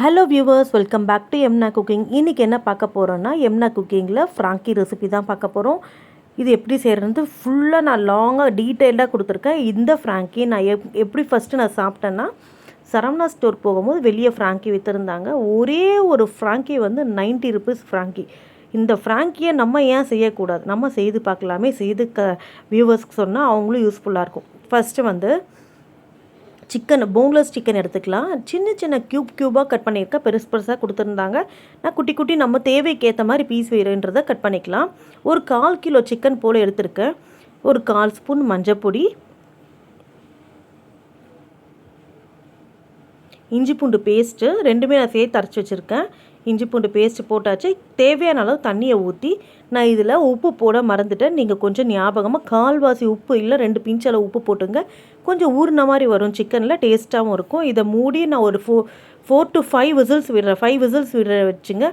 Hello viewers welcome back to எம்னா cooking இன்றைக்கி என்ன பார்க்க போகிறோன்னா எம்னா குக்கிங்கில் ஃப்ராங்கி ரெசிபி தான் பார்க்க போகிறோம் இது எப்படி செய்கிறது ஃபுல்லாக நான் லாங்காக டீட்டெயில்டாக கொடுத்துருக்கேன். இந்த ஃப்ராங்கி நான் எப் எப்படி ஃபஸ்ட்டு நான் சாப்பிட்டேன்னா சரவணா ஸ்டோர் போகும்போது வெளியே ஃப்ராங்கி விற்றுருந்தாங்க ஒரே ஒரு ஃப்ராங்கி வந்து நைன்ட்டி ருபீஸ் ஃப்ராங்கி இந்த ஃப்ராங்கியை நம்ம ஏன் செய்யக்கூடாது? நம்ம செய்து பார்க்கலாமே. செய்து க வியூவர்ஸ்க்கு சொன்னால் அவங்களும் யூஸ்ஃபுல்லாக இருக்கும். ஃபஸ்ட்டு வந்து சிக்கன் போன்லெஸ் சிக்கன் எடுத்துக்கலாம். சின்ன சின்ன க்யூப் க்யூபாக கட் பண்ணியிருக்கேன் பெருசு பெருசாக கொடுத்துருந்தாங்க. நான் குட்டி குட்டி நம்ம தேவைக்கு ஏற்ற மாதிரி பீஸ் வேறுன்றதை கட் பண்ணிக்கலாம். ஒரு கால் கிலோ சிக்கன் போல் எடுத்திருக்கேன். ஒரு கால் ஸ்பூன் மஞ்சப்பொடி இஞ்சி பூண்டு பேஸ்ட்டு ரெண்டுமே நான் சேர்த்து அரைச்சி வச்சுருக்கேன். இஞ்சி பூண்டு பேஸ்ட்டு போட்டாச்சு. தேவையான அளவு தண்ணியை ஊற்றி நான் இதில் உப்பு போட மறந்துட்டேன். நீங்கள் கொஞ்சம் ஞாபகமாக கால்வாசி உப்பு இல்லை ரெண்டு பிஞ்சளவு உப்பு போட்டுங்க. கொஞ்சம் ஊறின மாதிரி வரும். சிக்கனில் டேஸ்ட்டாகவும் இருக்கும். இதை மூடி நான் ஒரு ஃபோ ஃபோர் டு ஃபைவ் விசில்ஸ் விடுறேன் ஃபைவ் விசில்ஸ் விடுற வச்சுங்க.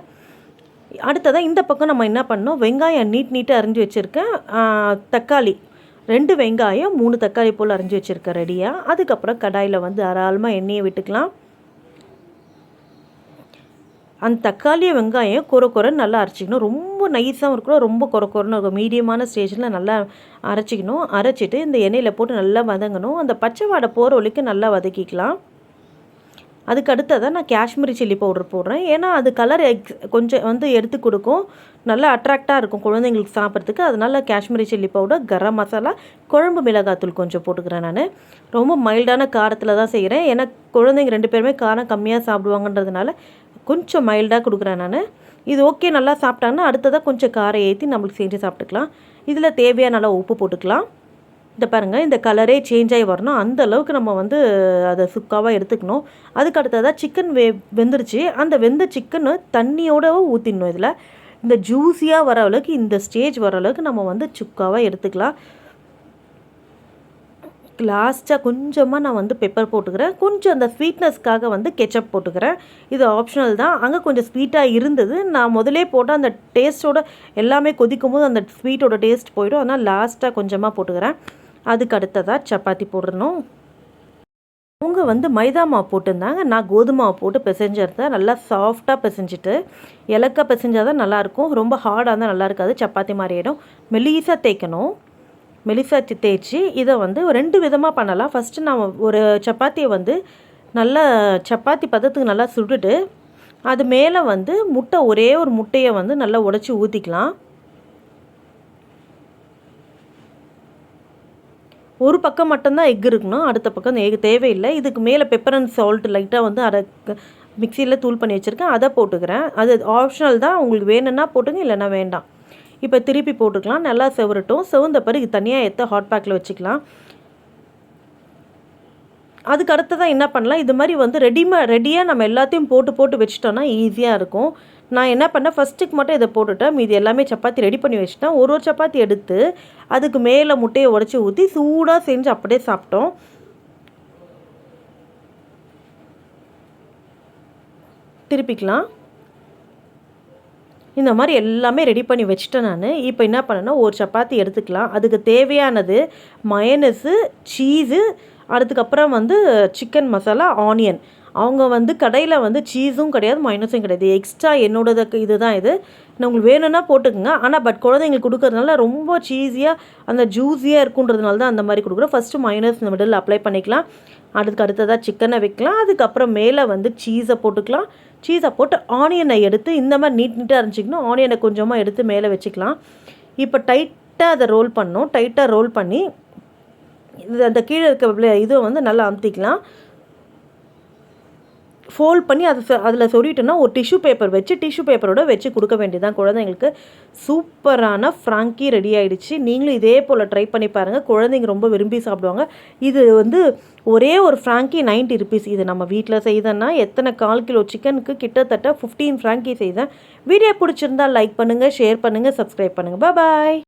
அடுத்ததாக இந்த பக்கம் நம்ம என்ன பண்ணோம் வெங்காயம் நீட் நீட்டாக அரிஞ்சு வச்சுருக்கேன். தக்காளி ரெண்டு வெங்காயம் மூணு தக்காளி போல் அரிஞ்சு வச்சுருக்கேன் ரெடியாக அதுக்கப்புறம் கடாயில் வந்து தாராளமாக எண்ணெயை விட்டுக்கலாம். அந்த தக்காளியை வெங்காயம் குறை குறைன்னு நல்லா அரைச்சிக்கணும். ரொம்ப நைஸாகவும் இருக்கணும். ரொம்ப குறை குறைன்னு இருக்கும். மீடியமான ஸ்டேஜில் நல்லா அரைச்சிக்கணும். அரைச்சிட்டு இந்த எண்ணெயில் போட்டு நல்லா வதங்கணும். அந்த பச்சை வாடை போகிற வரைக்கும் நல்லா வதக்கிக்கலாம். அதுக்கு தான் நான் காஷ்மீரி சில்லி பவுடர் போடுறேன். ஏன்னா அது கலர் எக்ஸ் கொஞ்சம் வந்து எடுத்து கொடுக்கும். நல்லா அட்ராக்டாக இருக்கும் குழந்தைங்களுக்கு சாப்பிட்றதுக்கு. அதனால் காஷ்மீரி சில்லி பவுடர் கரம் மசாலா குழம்பு மிளகாத்தூள் கொஞ்சம் போட்டுக்கிறேன் நான். ரொம்ப மைல்டான காரத்தில் தான் செய்கிறேன் ஏன்னா குழந்தைங்க ரெண்டு பேருமே காரம் கம்மியாக சாப்பிடுவாங்கன்றதுனால கொஞ்சம் மைல்டாக கொடுக்குறேன் நான். இது ஓகே நல்லா சாப்பிட்டாங்கன்னா அடுத்ததாக கொஞ்சம் காரம் ஏற்றி நம்மளுக்கு செஞ்சு சாப்பிட்டுக்கலாம். இதில் தேவையான நல்லா உப்பு போட்டுக்கலாம். இந்த பாருங்கள் இந்த கலரே சேஞ்ச் ஆகி வரணும். அந்த அளவுக்கு நம்ம வந்து அதை சுக்காவாக எடுத்துக்கணும். அதுக்கு அடுத்ததாக சிக்கன் வெ வெந்துருச்சு. அந்த வெந்த சிக்கனு தண்ணியோட ஊற்றிடணும் இதில். இந்த ஜூஸியாக வர அளவுக்கு இந்த ஸ்டேஜ் வர அளவுக்கு நம்ம வந்து சுக்காவாக எடுத்துக்கலாம். லாஸ்ட்டாக கொஞ்சமாக நான் வந்து பெப்பர் போட்டுக்கிறேன். கொஞ்சம் அந்த ஸ்வீட்னஸ்க்காக வந்து கெச்சப் போட்டுக்கிறேன். இது ஆப்ஷனல் தான். அங்கே கொஞ்சம் ஸ்வீட்டாக இருந்தது. நான் முதலே போட்டால் அந்த டேஸ்ட்டோட எல்லாமே கொதிக்கும் போது அந்த ஸ்வீட்டோட டேஸ்ட் போயிடும். அதனால் லாஸ்ட்டாக கொஞ்சமாக போட்டுக்கிறேன். அதுக்கு அடுத்ததாக சப்பாத்தி போடணும். அவங்க வந்து மைதா மாவு போட்டிருந்தாங்க. நான் கோதுமை மாவு போட்டு பிசைஞ்சிருந்தேன் நல்லா சாஃப்டாக பிசைஞ்சிட்டு இலக்க பிசைஞ்சால் தான் நல்லாயிருக்கும் ரொம்ப ஹார்டாக இருந்தால் நல்லா இருக்காது. சப்பாத்தி மாதிரி ஆகிடும் மெலீஸாக தேய்க்கணும். மெலிசாச்சு தேய்ச்சி இதை வந்து ரெண்டு விதமாக பண்ணலாம். ஃபஸ்ட்டு நான் ஒரு சப்பாத்தியை வந்து நல்லா சப்பாத்தி பதத்துக்கு நல்லா சுட்டுட்டு அது மேலே வந்து முட்டை ஒரே ஒரு முட்டையை வந்து நல்லா உடச்சி ஊற்றிக்கலாம் ஒரு பக்கம் மட்டும்தான் எக் இருக்கணும் அடுத்த பக்கம் எக் தேவையில்லை. இதுக்கு மேலே பெப்பர் அண்ட் சால்ட் லைட்டாக வந்து அரை மிக்சியில் தூள் பண்ணி வச்சுருக்கேன். அதை போட்டுக்கிறேன். அது ஆப்ஷனல் தான். உங்களுக்கு வேணும்னா போட்டுங்க இல்லைன்னா வேண்டாம். இப்போ திருப்பி போட்டுக்கலாம். நல்லா செவரட்டும். செவந்த பிறகு தனியாக எடுத்து ஹாட் பேக்கில் வச்சுக்கலாம். அதுக்கு அடுத்ததான் என்ன பண்ணலாம்? இது மாதிரி வந்து ரெடிமே ரெடியாக நம்ம எல்லாத்தையும் போட்டு போட்டு வச்சுட்டோன்னா ஈஸியாக இருக்கும். நான் என்ன பண்ணேன்? ஃபஸ்ட்டுக்கு மட்டும் இதை போட்டுட்டேன். மீது எல்லாமே சப்பாத்தி ரெடி பண்ணி வச்சுட்டேன். ஒரு ஒரு சப்பாத்தி எடுத்து அதுக்கு மேலே முட்டையை உடச்சி ஊற்றி சூடாக செஞ்சு அப்படியே சாப்பிட்டோம். திருப்பிக்கலாம். இந்த மாதிரி எல்லாமே ரெடி பண்ணி வச்சுட்டேன் நான். இப்போ என்ன பண்ணேன்னா ஒரு சப்பாத்தி எடுத்துக்கலாம். அதுக்கு தேவையானது மயனஸு சீஸு அதுக்கப்புறம் வந்து சிக்கன் மசாலா ஆனியன் அவங்க வந்து கடையில் வந்து சீஸும் கிடையாது மைனஸும் கிடையாது. எக்ஸ்ட்ரா என்னோடது இது தான் இது. நான் உங்களுக்கு வேணும்னா போட்டுக்கோங்க. ஆனால் பட் குழந்தைங்களுக்கு கொடுக்கறதுனால ரொம்ப சீஸியாக அந்த ஜூஸியாக இருக்குன்றதுனால தான் அந்த மாதிரி கொடுக்குறோம். ஃபஸ்ட்டு மைனஸ் இந்த மிடில் அப்ளை பண்ணிக்கலாம். அதுக்கு அடுத்ததாக சிக்கனை வைக்கலாம். அதுக்கப்புறம் மேலே வந்து சீஸை போட்டுக்கலாம். சீஸை போட்டு ஆனியனை எடுத்து இந்த மாதிரி நீட் நீட்டாக இருந்துச்சிக்கணும் ஆனியனை கொஞ்சமாக எடுத்து மேலே வச்சுக்கலாம். இப்போ டைட்டாக அதை ரோல் பண்ணோம் டைட்டாக ரோல் பண்ணி இது அந்த கீழே இருக்க இதை வந்து நல்லா அமுத்திக்கலாம். ஃபோல்ட் பண்ணி அதை அதில் சொல்லிட்டோன்னா ஒரு டிஷ்யூ பேப்பர் வச்சு டிஷ்யூ பேப்பரோட வச்சு கொடுக்க வேண்டியதான் குழந்தைங்களுக்கு சூப்பரான ஃப்ராங்கி ரெடி ஆகிடுச்சு நீங்களும் இதே போல் ட்ரை பண்ணி பாருங்கள் குழந்தைங்க ரொம்ப விரும்பி சாப்பிடுவாங்க. இது வந்து ஒரே ஒரு ஃப்ராங்கி நைன்ட்டி ருபீஸ் இது நம்ம வீட்டில் செய்தேன்னா எத்தனை கால் கிலோ சிக்கனுக்கு கிட்டத்தட்ட ஃபிஃப்டீன் ஃப்ராங்கி செய்தேன். வீடியோ பிடிச்சிருந்தா லைக் பண்ணுங்கள் ஷேர் பண்ணுங்கள் சப்ஸ்கிரைப் பண்ணுங்கள் பாய்